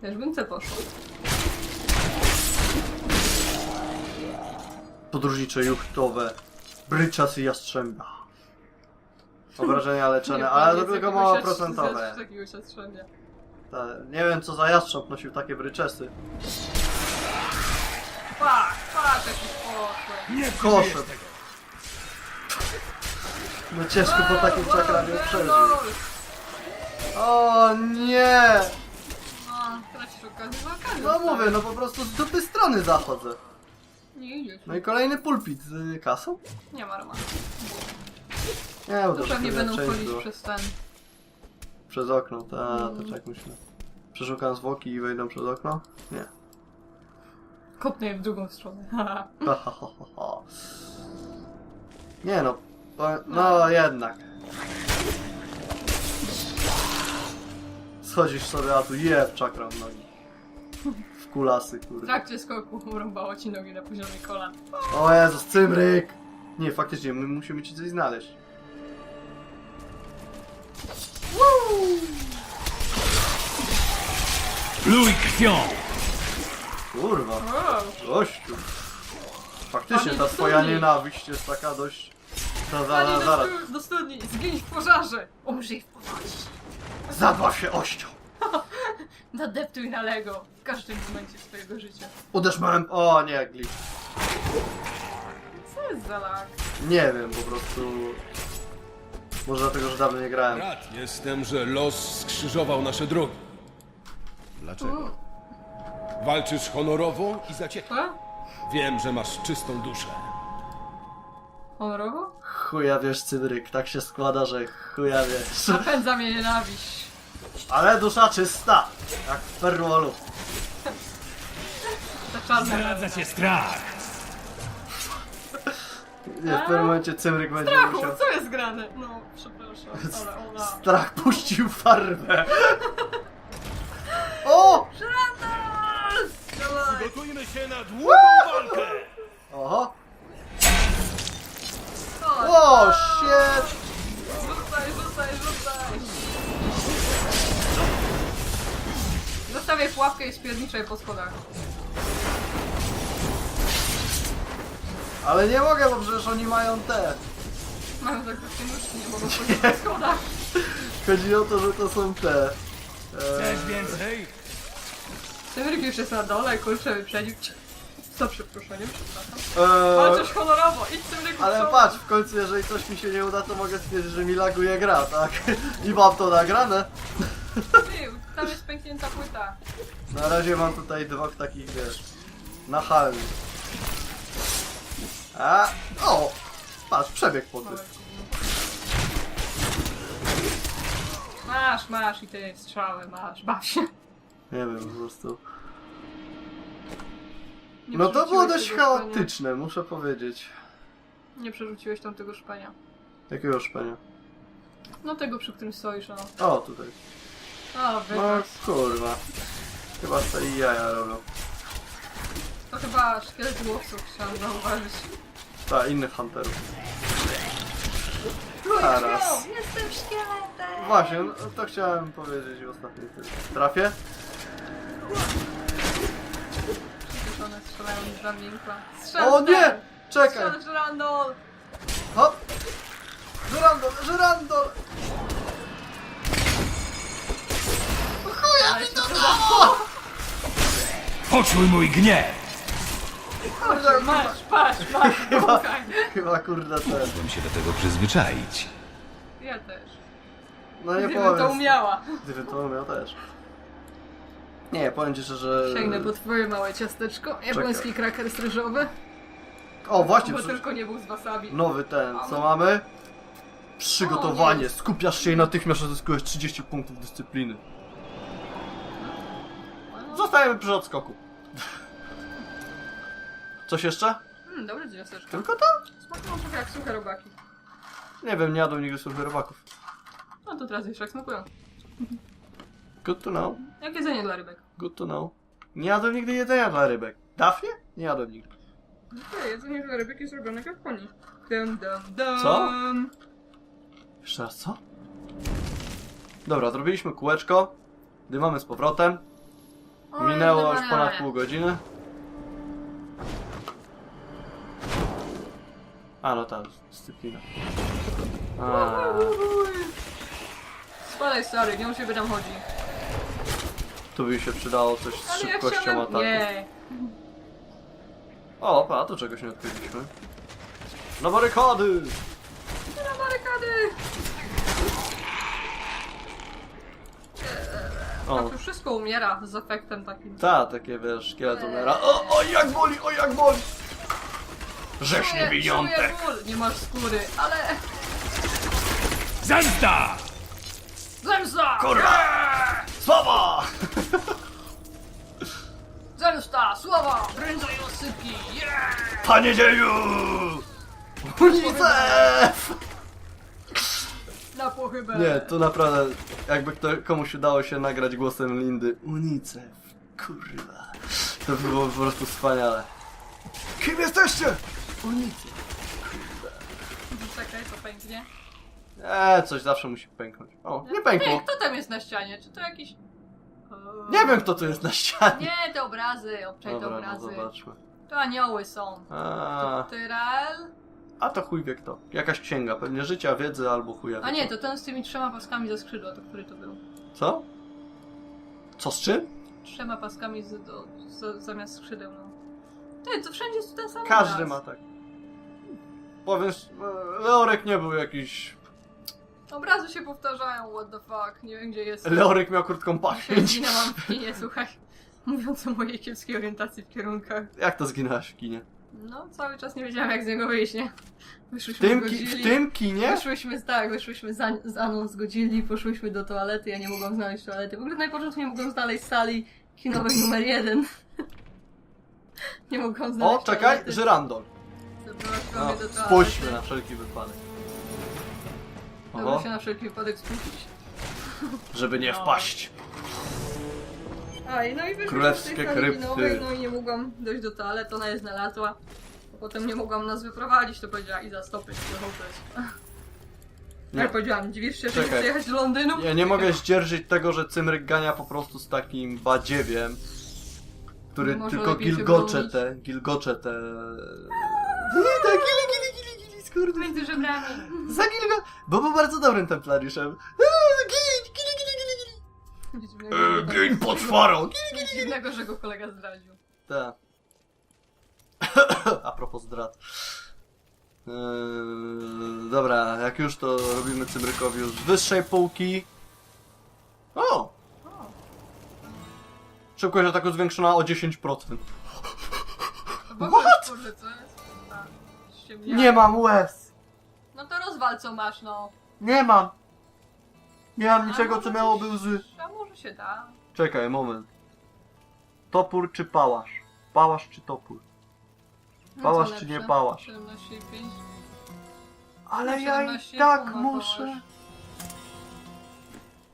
Też bym te poszła. Podróżnicze juchtowe. Bryczasy jastrzębia. Obrażenia leczone, ale to tylko mało procentowe. z jakiegoś jastrzębia. Ta, nie wiem co za jastrząb nosił takie bryczesy. Fuck, fuck, jakiś poszły. Nie Kosze. No ciężko po takim czakraniu przeżyć. O nie! No, okazję. No mówię, no po prostu z dupy strony zachodzę. Nie idziesz. No i kolejny pulpit z kasą? Nie ma romanu. Nie, bo To to pewnie będą wchodzić było. przez ten. Przez okno, ta, to czek myślę. Przeszukam zwłoki i wejdą przez okno? Nie. Kopnę je w drugą stronę. haha. Ha, ha, ha, ha, ha. Nie no, po, no jednak. Schodzisz sobie, a tu jeb czakram nogi. W kulasy, W kurde. trakcie skoku urąbało ci nogi na poziomie kolan. O Jezus, cymryk! Nie, faktycznie, my musimy ci coś znaleźć. Pluj krwią! Kurwa, Wow. gościu. Faktycznie Panie ta twoja nienawiść jest taka dość... Ta, Panie zaraz, do, zaraz. stu- do studni, zgiń w pożarze! Umrzyj w powodzi. Zadbaw się ością! Nadeptuj na Lego w każdym momencie swojego życia. Uderz małem... O nie, glitch. Co jest za lag? Nie wiem, po prostu... Może dlatego, że dawno nie grałem. Rad jestem, że los skrzyżował nasze drogi. Dlaczego? Walczysz honorowo i zaciekle. Co? Wiem, że masz czystą duszę. Honorowo? Chuja wiesz, Cydryk, tak się składa, że chuja wiesz. Napędza mnie nienawiść. Ale dusza czysta, jak w perłolu. Ta czarna Zdradza cię strach! Nie, w pewnym momencie Cymryk będzie Strachu, musiał... co jest grane? No, przepraszam, ale ona... Strach puścił farbę. O! Żrandol! Dawaj! Gotujmy się na długą walkę! Oho! I spierniczaj po schodach. Ale nie mogę, bo przecież oni mają te. Mają tak krótkie nóżki, nie mogą chodzić po schodach. Chodzi o to, że to są te. E, Chcesz więcej? Cymryk już jest na dole, kurczę, wyprzedził cię. Co przeproszeniem, przepraszam. e, Walczysz honorowo, idź Cymryku ale przodem. patrz, w końcu jeżeli coś mi się nie uda, to mogę stwierdzić, że mi laguje gra, tak? I mam to nagrane. Ty, tam jest pęknięta płyta. Na razie mam tutaj dwóch takich, wiesz, nachalnych. A, o! Patrz, przebieg po tym. Masz, masz i te strzały, masz, baw się. Nie wiem, po prostu. Nie No to przerzuciłeś było dość tego szpania. chaotyczne, muszę powiedzieć. Nie przerzuciłeś tam tego szpania. Jakiego szpenia? No tego, przy którym stoisz, no. O, tutaj. O, No wypas. kurwa. Chyba tej jaja robią. To chyba szkielet łowców chciałam zauważyć. Ta, innych hunterów. Zaraz. Jestem szkieletem! Właśnie, no, to chciałem powiedzieć w ostatniej tym. Trafię? Przecież one strzelają z zamienka. Strzel O nie! Czekaj! Strzel Żyrandol! Hop! Żyrandol! Żyrandol! Chuja mi to dało! Poczuj mój gniew! Kurde, Masz, patrz, masz, Chyba, dmuchaj. chyba kurde ten. Mogłem się do tego przyzwyczaić. Ja też. No nie Gdybym powiem. to umiała. Gdybym to umiał też. Nie, powiem ci szczerze, że... Sięgnę po twoje małe ciasteczko. Japoński kraker ryżowy. O, właśnie, Bo przecież tylko nie był z wasabi. nowy ten, co mamy? Przygotowanie. Skupiasz się i natychmiast uzyskujesz 30 punktów dyscypliny. Zostajemy przy odskoku. Coś jeszcze? Hmm, dobre ciasteczko. Tylko to? Smakują trochę jak suche robaki. Nie wiem, nie jadłem nigdy suchych robaków. No to teraz jeszcze jak smakują. Good to know. Jak jedzenie dla rybek. Good to know. Nie jadłem nigdy jedzenia dla rybek. Dafnie? Nie jadłem nigdy. Okej, jedzenie dla rybek jest robione jak Japonii. Dum, dum, dum. Co? Jeszcze raz, co? Dobra, zrobiliśmy kółeczko. Dymamy z powrotem. Minęło już ponad pół godziny. A no tak, dyscyplina. A, Spadaj stary, nie u ciebie tam chodzi. tu by się przydało coś z Ale ja szybkością chciałem... ataku. Nie. O, pa, tu czegoś nie odkryliśmy. Na barykady! Na barykady! O, Tak już wszystko umiera z efektem takim. ta, takie wiesz, szkielet umiera. O, o, jak boli, o, jak boli! Żeś Czuję- ból. Nie masz skóry, ale... Zemsta! Zemsta! Kurwa! Sława! Zemsta! Sława! Prędzej osypki! Yeah! Panie dzieju! UNICEF! Na pochybę! Nie, to naprawdę, jakby kto, komuś udało się nagrać głosem Lindy. UNICEF, kurwa. To by było po prostu wspaniale. Kim jesteście? UNICEF. Czekaj, to pęknie. Eee, coś zawsze musi pęknąć. O, nie Ej, pękło. kto tam jest na ścianie? Czy to jakiś... O. Nie wiem, kto tu jest na ścianie. Nie, te obrazy, obczaj te Dobra, no obrazy. zobaczmy. to anioły są. A, Tyral. A to chuj wie kto. Jakaś księga, pewnie życia, wiedzy albo chuja. A wie nie, to ten z tymi trzema paskami ze skrzydła, to który to był? Co? Co z czym? Trzema paskami z, do, z, zamiast skrzydeł, no. Ty, to wszędzie jest ten sam Każdy obraz. ma tak. Powiem, s- Leorek nie był jakiś... Obrazy się powtarzają, what the fuck, nie wiem gdzie jest. Leorek miał krótką pamięć. Zginęłam w kinie, słuchaj. Mówiąc o mojej kiepskiej orientacji w kierunkach. Jak to zginęłaś w kinie? No, cały czas nie wiedziałam jak z niego wyjść, nie? W Wyszłyśmy tym, z ki- w tym kinie? Wyszłyśmy, tak, wyszłyśmy z, An- z Aną z poszłyśmy do toalety, ja nie mogłam znaleźć toalety. W ogóle na początku nie mogłam znaleźć sali kinowej numer jeden. nie mogłam znaleźć O, czekaj, toalety. żyrandol. Zaprowadziła No, mnie do toalety. spuśćmy na wszelki wypadek. Mogę Oho, się na wszelki wypadek spuścić. żeby nie No. wpaść. Aj, no i Królewskie z tej sali krypty. no i nie mogłam dojść do toalety, ona je znalazła. A Potem nie mogłam nas wyprowadzić, to powiedziała Iza stopy, to. Nie. Jak powiedziałam, dziwisz się, że Czekaj. chcę jechać do Londynu? Ja nie mogę zdzierżyć tego, że Cymryk gania po prostu z takim badziewiem, który Może tylko lepiej się gilgocze bronić. te, gilgocze te... Nie, tak, gili, gili, gili, gili, skurde. Między żebrami. Za gilgo... Bo był bardzo dobrym templariuszem. Nic dziwnego, że. Nic dziwnego, że go kolega zdradził. Tak. A propos zdrad. Eee, dobra, jak już to robimy Cymrykowi już z wyższej półki. O! O, Szybkość ataku zwiększona o 10%. to w ogóle, kurde, co jest? A. Nie mam łez! No to rozwal co masz, no. Nie mam! Nie mam niczego, co miałoby łzy. Może się da. Czekaj, moment. Topór czy pałasz? Pałasz czy topór? No, Pałasz co czy nie lepsze? pałasz? 17,5. Ale ja i 17 tak muszę.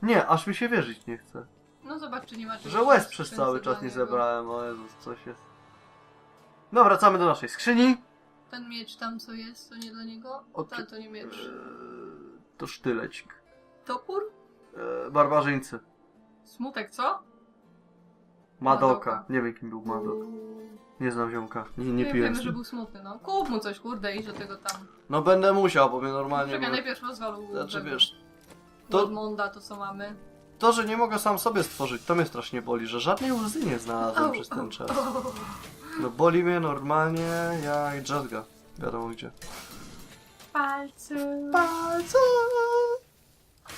Nie, aż mi się wierzyć nie chce. No zobacz, czy nie ma Że łez przez cały czas nie zebrałem, o Jezus, coś jest. No, wracamy do naszej skrzyni. Ten miecz tam co jest, to nie dla niego? O, Ta, to nie miecz. Eee, To sztylecik. Topór? Eee, barbarzyńcy. Smutek, co? Madoka. Madoka. Nie wiem kim był Madok. Nie znam ziomka. Nie, nie Nie piłem wiemy, z że nim. był smutny, no. Kup mu coś, kurde, idź do tego tam. No będę musiał, bo mnie normalnie... Czekaj, bo- najpierw rozwal u Znaczy tego wiesz, to, Godmonda, to co mamy. to, że nie mogę sam sobie stworzyć, to mnie strasznie boli, że żadnej łzy nie znalazłem Au, przez ten czas. O, No boli mnie normalnie jak drzazga. Wiadomo gdzie. palcu. Bardzo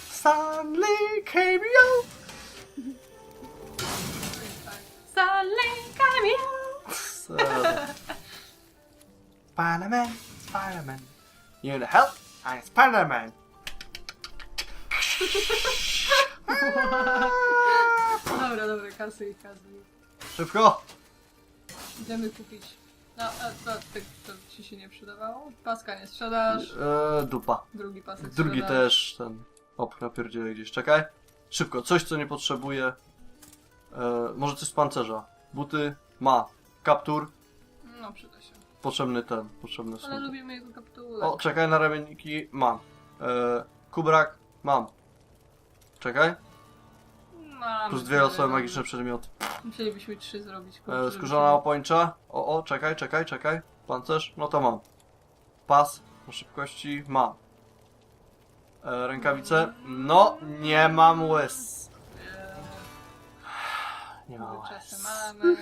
Stanley Cameo Zalękam ją. Spider-Man, Spider-Man You need help? I'm Spider-Man Dobra, dobra, kasuj, kasuj. Szybko! Idziemy kupić. No, a to, to, to ci się nie przydawało? Paska nie sprzedasz, Eee, dupa. drugi pasek Drugi sprzedasz. też ten. Op, napierdzielę gdzieś. Czekaj. Szybko, coś co nie potrzebuję. Eee, może coś z pancerza. Buty ma. Kaptur. No, przyda się. Potrzebny ten. Potrzebny Ale są. lubimy jego kapturę. O, czekaj na ramienniki. Mam. Eee, kubrak. Mam. Czekaj. Mamy Plus dwie tyle, osoby dobra. magiczne przedmioty. Musielibyśmy trzy zrobić. kurczę, E, żeby skórzana się- opończa. O, o, czekaj, czekaj, czekaj. Pancerz? No to mam. Pas na szybkości? Mam. E, rękawice? No, nie mam łez. Nie mam Czasem łez. mamy.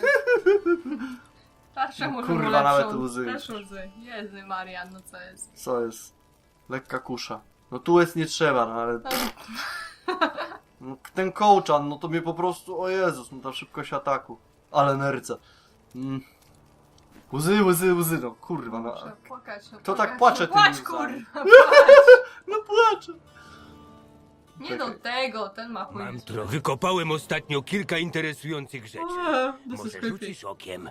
Może Kurwa, lepszą. nawet łzy. Też łzy. Jezu Marian, no co jest? Co jest? Lekka kusza. No tu jest nie trzeba, no ale... No, ten kołczan, no to mnie po prostu... O Jezus, no ta szybkość ataku. Ale nerce. Mm. Łzy, łzy, łzy, no kurwa, no. Trzeba płakać, no Kto tak płacze no, Płacz, łzami? kurwa, płacz. No płaczę. Nie do tego, ten ma chuj. Mam trochę. Wykopałem ostatnio kilka interesujących rzeczy. Eee, This is Może creepy. rzucisz okiem?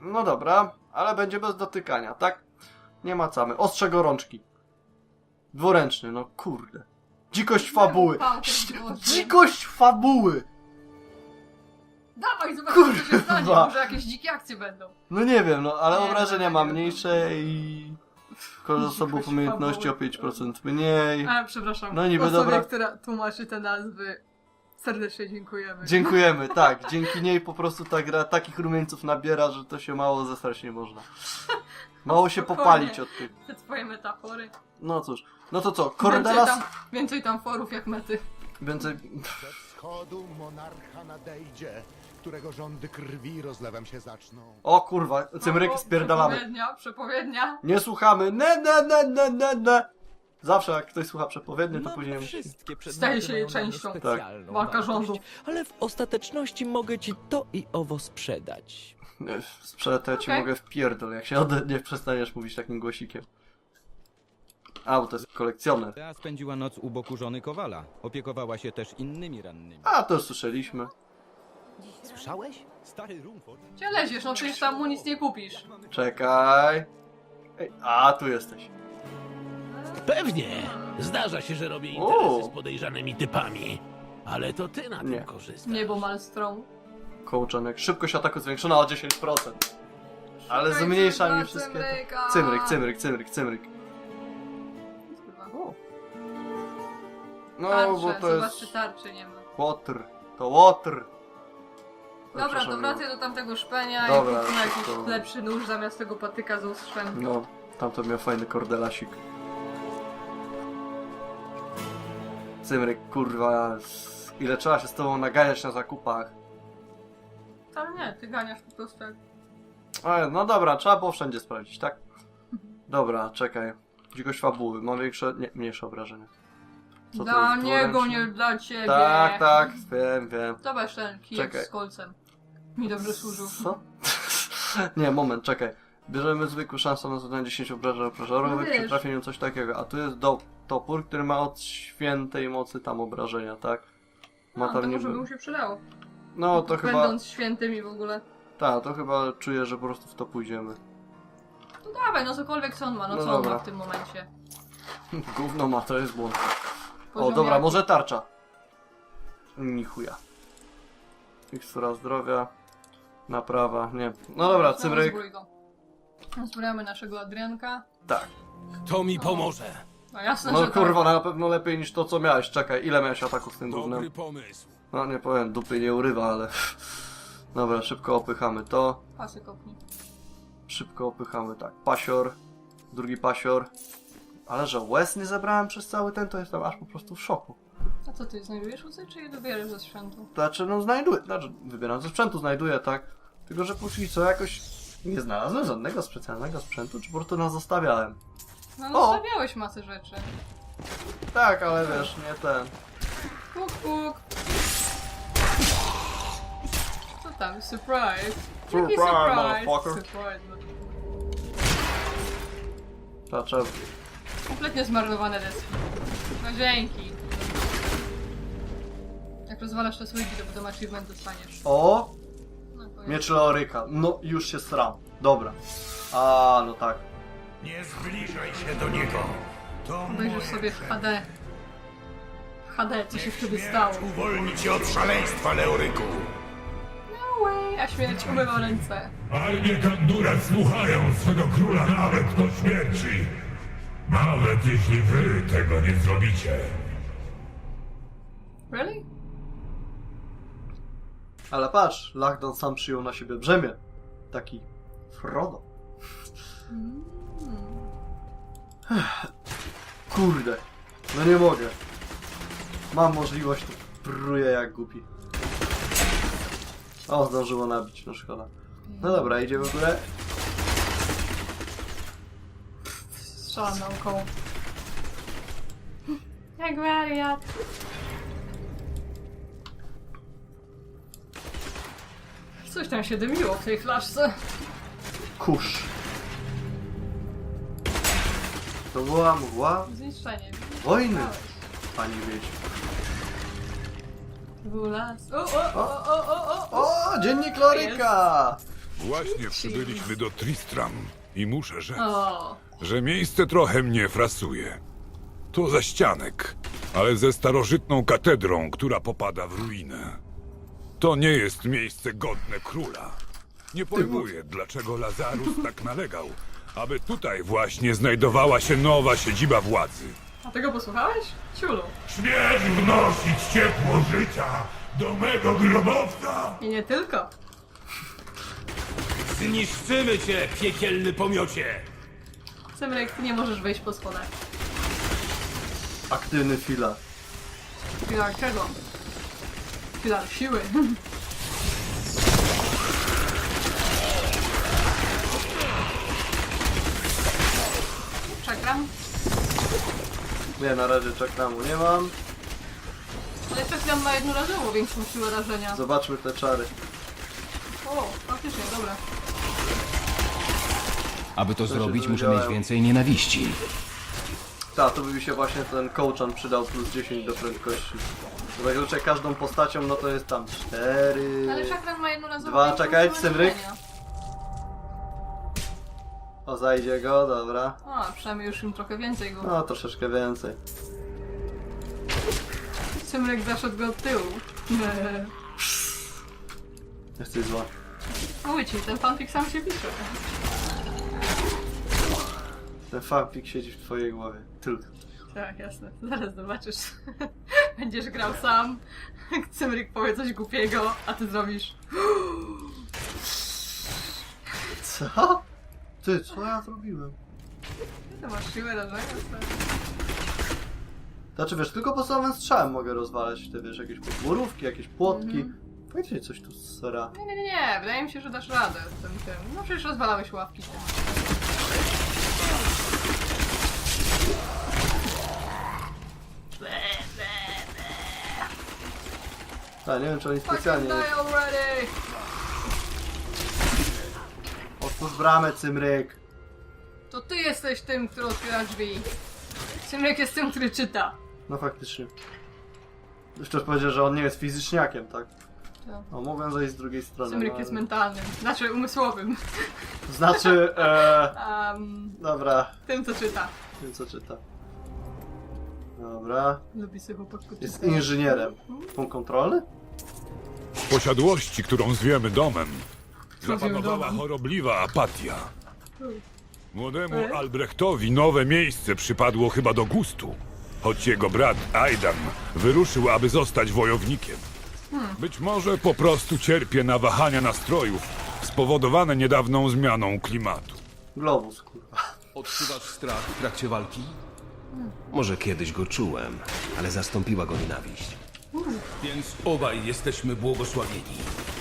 No dobra, ale będzie bez dotykania, tak? Nie macamy. Ostrze gorączki. Dwuręczny, no kurde. Dzikość fabuły. Pałkę w głowie. Dzikość fabuły! Dawaj, się Kurwa. stanie. Może jakieś dzikie akcje będą. No nie wiem, no ale Nie, obrażenia no, ma nie. mniejsze i... Zasobów Dzikość umiejętności o fabuły. 5% mniej. A, przepraszam. No niby Osobie, dobra. która tłumaczy te nazwy, serdecznie dziękujemy. Dziękujemy, tak. Dzięki niej po prostu ta gra takich rumieńców nabiera, że to się mało zesrać nie można. Mało się Spokojnie. popalić od tych. Te twoje metafory. No cóż, no to co, Więcej Cordelas... tam, więcej tam forów jak mety. Więcej... Ze wschodu monarcha nadejdzie, którego rządy krwi rozlewem się zaczną. O kurwa, cymryki O, spierdalamy. Przepowiednia, przepowiednia. Nie słuchamy, ne, ne, ne, ne, ne, ne. Zawsze jak ktoś słucha przepowiedni, to Mam później wszystkie przedmioty się jej mają dla mnie częścią. specjalną Walka wartość, rządu. Ale w ostateczności mogę ci to i owo sprzedać. Nie, Sprzedać to ja ci Okej. mogę wpierdol, jak się ode... nie przestaniesz mówić takim głosikiem. A, bo to jest kolekcjoner. Spędziła noc u boku żony Kowala. Opiekowała się też innymi rannymi. A, to już słyszeliśmy. Słyszałeś? Stary Rumford Gdzie leziesz? No przecież tam mu nic nie kupisz. Czekaj. Ej, a, tu jesteś. Pewnie. Zdarza się, że robię O. interesy z podejrzanymi typami. Ale to ty na Nie. tym korzystasz. Niebo Malstrom. Kołczanek. Szybkość ataku zwiększona o 10%. Ale Szukaj zmniejsza mi cymra, wszystkie... cymryka. Cymryk, cymryk, cymryk, cymryk. Kurwa. O. No, Tarcze, bo to zobacz jest... czy tarczy nie ma. Łotr. To łotr. Dobra, to wracaj do tamtego szpenia Dobra, i kupmy jakiś lepszy nóż zamiast tego patyka z ostrzem. No, tamto miał fajny kordelasik. Cymryk, kurwa, s- ile trzeba się z tobą naganiać na zakupach. Ale nie, ty ganiasz po prostu jak... No dobra, trzeba było wszędzie sprawdzić, tak? Dobra, czekaj. Dzikość fabuły, mam większe, nie, mniejsze obrażenia. To Dla jest, niego, dwuręczny? nie dla ciebie. Tak, tak, wiem, wiem. Zobacz ten kijek Czekaj. z kolcem. Mi dobrze służył. Co? nie, moment, czekaj. Bierzemy zwykłą szansę na zadanie 10 obrażeń No przy wiesz. trafieniu coś takiego, a tu jest do, topór, który ma od świętej mocy tam obrażenia, tak? Ma A, to tam może niby... by mu się przydało. No to chyba... Będąc świętym i w ogóle. Tak, to chyba czuję, że po prostu w to pójdziemy. No dawaj, no cokolwiek co on ma, no, No co on dobra. ma w tym momencie. Gówno ma, to jest błąd. O, Poziom dobra, jaki? może tarcza. Ni chuja. Mikstura zdrowia. Naprawa, nie. No dobra, Znowu cymryk. zbrój go. Naszego Adrianka. Tak. To mi pomoże. No jasne, No że kurwa, tak. na pewno lepiej niż to, co miałeś. Czekaj, ile miałeś ataków z tym Dobry gównem? pomysł. No nie powiem, dupy nie urywa, ale... Dobra, szybko opychamy to. Pasy kopnij. Szybko opychamy, tak. Pasior. Drugi pasior. Ale że łez nie zebrałem przez cały ten, to jestem aż po prostu w szoku. A co ty, znajdujesz łzy, czy je dobierasz ze sprzętu? Znaczy, no znajduję, znaczy wybieram ze sprzętu, znajduję, tak. Tylko, że póki co jakoś nie znalazłem żadnego specjalnego sprzętu, czy po prostu nas zostawiałem. No, O! no stawiałeś masę rzeczy. Tak, ale wiesz, nie ten. Puk, puk. Co tam? Surprise. Jaki Surprise, surprise? motherfucker. Surprise. no. Dlaczego? Kompletnie zmarnowane deski. No dzięki. Jak rozwalasz te słoiki, to potem achievement dostaniesz. O! No, Miecz Leoryka. No, już się sram. Dobra. A, no tak. Nie zbliżaj się do niego. To Obejrzysz sobie w HD. W HD, co się wtedy stało. uwolni cię od szaleństwa, Leoryku. No way, a śmierć umywa ręce. Armie Kandura słuchają swego króla nawet do śmierci. Nawet jeśli wy tego nie zrobicie. Really? Ale patrz, Lachdan sam przyjął na siebie brzemię. Taki Frodo. Kurde. No nie mogę. Mam możliwość, to pruję jak głupi. O, zdążyło nabić, no szkoda. No dobra, idziemy w górę. Strzelam naokoło. Jak wariat. Coś tam się dymiło w tej flaszce. Kurz. To była mgła Zniszczenie. wojny, pani. To był las. O, o, o, o, o, o, o. O, dziennik Loryka! Właśnie przybyliśmy do Tristram i muszę rzec, o. że miejsce trochę mnie frasuje. To ze ścianek, ale ze starożytną katedrą, która popada w ruinę. To nie jest miejsce godne króla. Nie pojmuję, dlaczego Lazarus tak nalegał, aby tutaj właśnie znajdowała się nowa siedziba władzy. A tego posłuchałeś? Ciulu. Śmierć wnosić ciepło życia do mego grobowca! I nie tylko. Zniszczymy cię, piekielny pomiocie! Cymrek, ty nie możesz wejść po schodach. Aktywny filar. Filar czego? Filar siły. Czekam. Nie, na razie czakramu nie mam. Ale czekam ma jednorazowo większą siłę rażenia. Zobaczmy te czary. O, faktycznie, dobra. Aby to się zrobić, muszę dowiedziałem. mieć więcej nienawiści. Tak, to by mi się właśnie ten kołczan przydał plus 10 do prędkości. Jak liczę każdą postacią, no to jest tam 4. Ale czakran ma jednorazowo Dwa, większą czekaj, Cymryk. rażenia. O, zajdzie go, dobra. A, przynajmniej już im trochę więcej go. No, troszeczkę więcej. Cymrek zaszedł go od tyłu. Jesteś zła. Mówię ci, ten fanfic sam się pisze. Ten fanfic siedzi w twojej głowie. Tylko. Tak, jasne. Zaraz zobaczysz. Będziesz grał sam. Cymryk powie coś głupiego, a ty zrobisz. Co? Ty, co ja zrobiłem? Ty masz siłę stary. Znaczy wiesz, tylko podstawowym strzałem mogę rozwalać te wiesz, jakieś podmurówki, jakieś płotki. Powiedzcie coś tu sera. Nie, nie, nie, nie, wydaje mi się, że dasz radę z tym, tym. No przecież rozwalałeś ławki. A, nie wiem czy oni specjalnie... Otwórz bramę, Cymryk. To ty jesteś tym, który otwiera drzwi. Cymrek jest tym, który czyta. No faktycznie. Jeszcze powiedział, że on nie jest fizyczniakiem, tak? Tak. No mogłem zejść z drugiej strony. Cymrek no, jest ale- mentalnym, znaczy umysłowym. Znaczy, e... Um, Dobra, tym, co czyta. wiem co czyta. Dobra. Lubi sobie chłopak. Jest inżynierem. Punkt kontrolny? W posiadłości, którą zwiemy domem, zapanowała chorobliwa apatia. Młodemu E? Albrechtowi nowe miejsce przypadło chyba do gustu, choć jego brat Aidan wyruszył, aby zostać wojownikiem. Być może po prostu cierpie na wahania nastrojów spowodowane niedawną zmianą klimatu. Globus, kurwa. Odczuwasz strach w trakcie walki? Może kiedyś go czułem, ale zastąpiła go nienawiść. Więc obaj jesteśmy błogosławieni.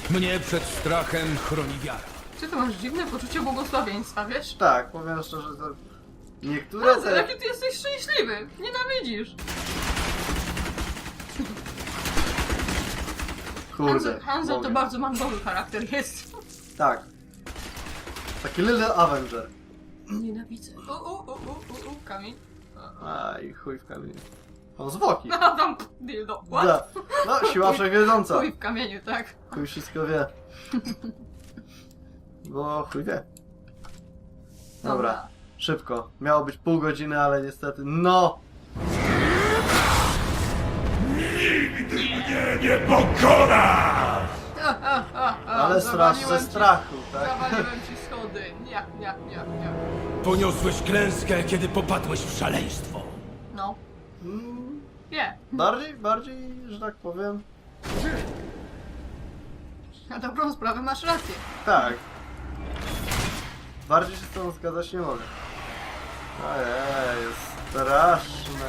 Mnie przed strachem chroni wiara. Czy ty masz dziwne poczucie błogosławieństwa, wiesz? Tak, powiem szczerze, to... Niektóre te... jaki ty jesteś szczęśliwy! Nienawidzisz! Kurde. Hanzel to mogę. bardzo mandowy charakter jest. Tak. Taki Lily Avenger. Nienawidzę. U, u, u, u, u, u, kamień. Aj, chuj w kamieniu. O, zwłoki. No tam, dildo. What? Da. No, siła wszechwiedząca. Chuj w kamieniu, tak. Chuj wszystko wie. Bo chuj wie. Dobra, szybko. Miało być pół godziny, ale niestety, no! Nie pokora! A, a, a, a, Ale strasz ze zawaliłem ci- strachu, tak? Zawaliłem ci schody. Nie, nie, nie, nie. Poniosłeś klęskę, kiedy popadłeś w szaleństwo. Nie. Bardziej, bardziej, że tak powiem. Na dobrą sprawę masz rację. Tak. Bardziej się z tą zgadzać nie mogę. Ojej, jest straszne.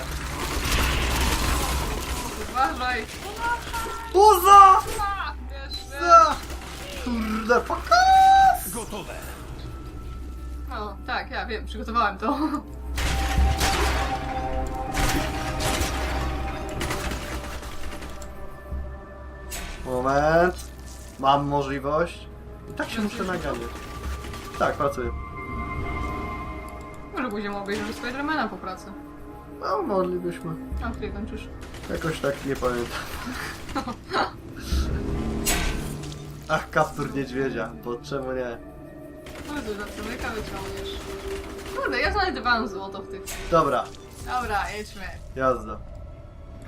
Uważaj. Uza! A, wiesz, wiesz. Za! Kurde, pokaz! Gotowe. No, tak, ja wiem, przygotowałem to. Moment. Mam możliwość. I tak się muszę naganiać. Tak, pracuję. Może później do Spidermana po pracy. No, moglibyśmy. A kiedy kończysz? Jakoś tak nie pamiętam. Ach, kaptur niedźwiedzia, bo czemu nie? To za człowieka wyciągniesz. Kurde, ja znajdowałem złoto w tych... Dobra, Dobra, jedźmy. jazda.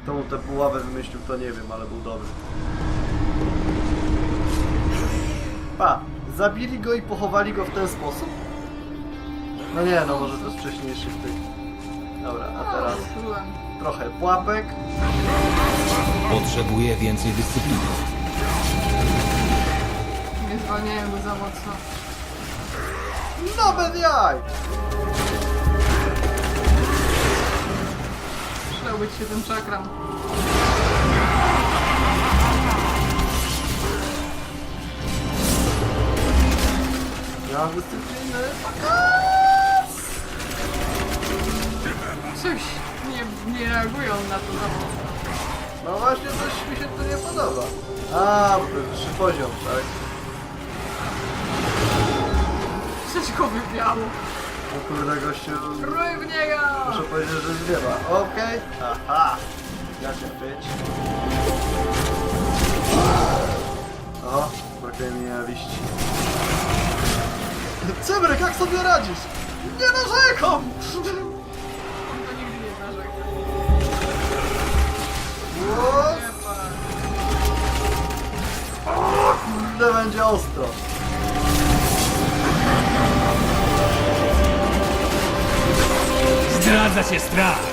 Kto mu tę puławę wymyślił, to nie wiem, ale był dobry. Pa, zabili go i pochowali go w ten sposób? No nie, no może to jest wcześniejszy w tych. Dobra, a teraz trochę pułapek. Potrzebuję więcej dyscypliny. Nie zwalniają go za mocno. No bez jaj! Przydał być się ten czakram. Ja mam dyscypliny. Coś nie, nie reagują na to za mocno. No właśnie, coś mi się tu nie podoba. A, bo to jest wyższy poziom, tak? Coś go wywiało. No kurde, gościu... Rój w niego! Muszę powiedzieć, że zwiewa. Okej. Aha. Jak się być? O, brakuje mi nienawiści. Cybryk, jak sobie radzisz? Nie narzekam! To nigdy nie narzeka. Ło, Nie pa. Kurde, będzie ostro. Zdradza się strach.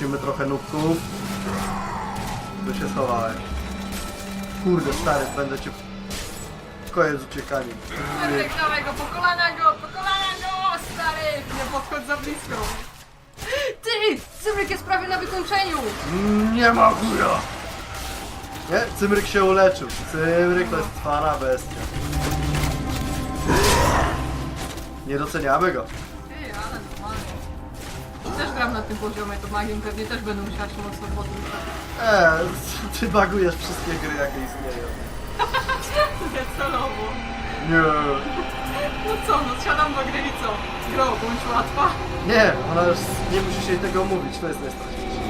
Pokosimy trochę nubków. Tu się schowałeś. Kurde, stary, będę cię... Koniec z uciekaniem. Cyrek, dawaj go, po kolana go, po kolana go, stary! Nie podchodź za blisko. Ty! Cyrek jest prawie na wykończeniu! Nie ma góra! Nie, Cymryk się uleczył. Cymryk to jest fana bestia. Nie doceniamy go. Też gram na tym poziomie, to magią pewnie też będę musiała się mocno podruszać. Eee, ty bagujesz wszystkie gry, jakie istnieją. Nie celowo. Nie. No co, no siadam do gry i co? Gro, bądź łatwa. Nie, ona już nie musisz jej tego mówić, to jest najstraszniejsze.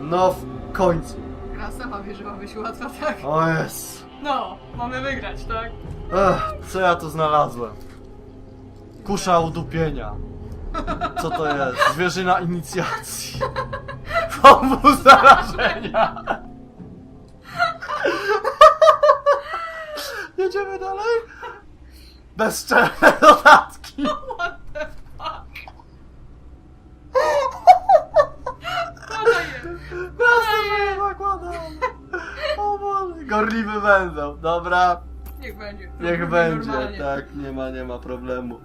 No w końcu. Gra sama wie, że ma być łatwa, tak? O jest. No, mamy wygrać, tak? Ech, co ja tu znalazłem? Kusza udupienia. Co to jest? Zwierzyna inicjacji. Powóz zarażenia. Jedziemy dalej? Bezczelne dodatki. What the fuck? Podaję! Proszę, zakładam. O Boże. Gorliwy węzeł. Dobra, Niech będzie. niech Robimy będzie. normalnie. Tak, nie ma, nie ma problemu.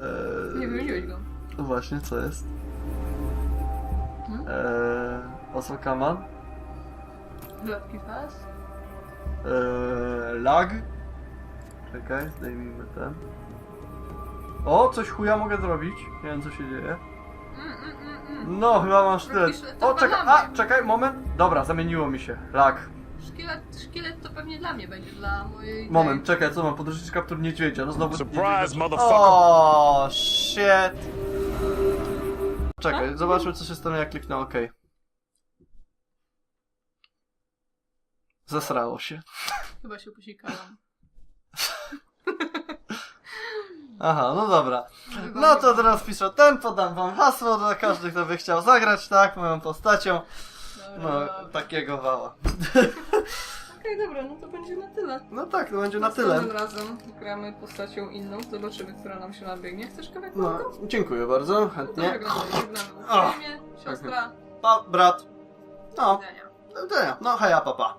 Eee, Nie wymieniłeś go. Właśnie, co jest? Hmm? Eee, Osokaman? Dodatki fast? Eee, lag? Czekaj, zdejmijmy ten. O, coś chuja mogę zrobić. Nie wiem, co się dzieje. Mm, mm, mm, mm. No, chyba sztylet. Robisz- O, czekaj, a, czekaj, moment. Dobra, zamieniło mi się. Lag. Szkielet, szkielet to pewnie dla mnie będzie, dla mojej... Moment, czekaj, co mam? Podróżniczy kaptur niedźwiedzia. No znowu... Surprise, niedźwiedzia. motherfucker! O, shit. Czekaj, Co? zobaczmy, co się stanie, jak kliknę OK. Zesrało się. Chyba się posikałam. Aha, no dobra. No to teraz piszę ten, podam wam hasło dla każdy, kto by chciał zagrać, tak, moją postacią. No, takiego wała. Okej, dobra, no to będzie na tyle. No tak, to będzie na tyle. Następnym razem gramy postacią inną, zobaczymy, która nam się nabiegnie. Chcesz kawałek No, dziękuję bardzo, To chętnie. żegnamy, żegnamy. Siostra, Pa, brat. No, do widzenia. do widzenia. No, heja, papa.